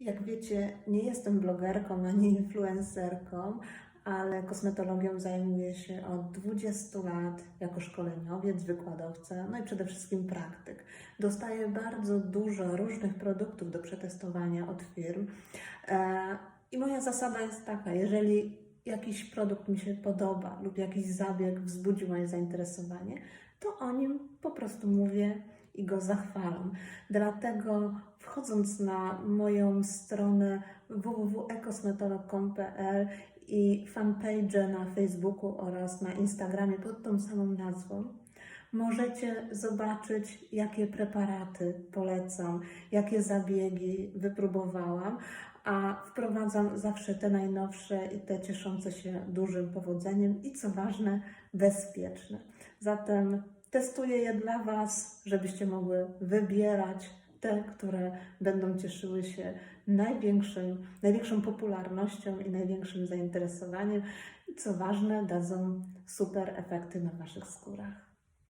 Jak wiecie, nie jestem blogerką ani influencerką, ale kosmetologią zajmuję się od 20 lat jako szkoleniowiec, wykładowca, no i przede wszystkim praktyk. Dostaję bardzo dużo różnych produktów do przetestowania od firm. E, I moja zasada jest taka, jeżeli jakiś produkt mi się podoba lub jakiś zabieg wzbudzi moje zainteresowanie, to o nim po prostu mówię i go zachwalam. Dlatego wchodząc na moją stronę www.ekosmetolog.pl i fanpage na Facebooku oraz na Instagramie pod tą samą nazwą, możecie zobaczyć, jakie preparaty polecam, jakie zabiegi wypróbowałam, a wprowadzam zawsze te najnowsze i te cieszące się dużym powodzeniem i co ważne, bezpieczne. Zatem testuję je dla Was, żebyście mogły wybierać te, które będą cieszyły się największym, największą popularnością i największym zainteresowaniem. I co ważne, dadzą super efekty na Waszych skórach.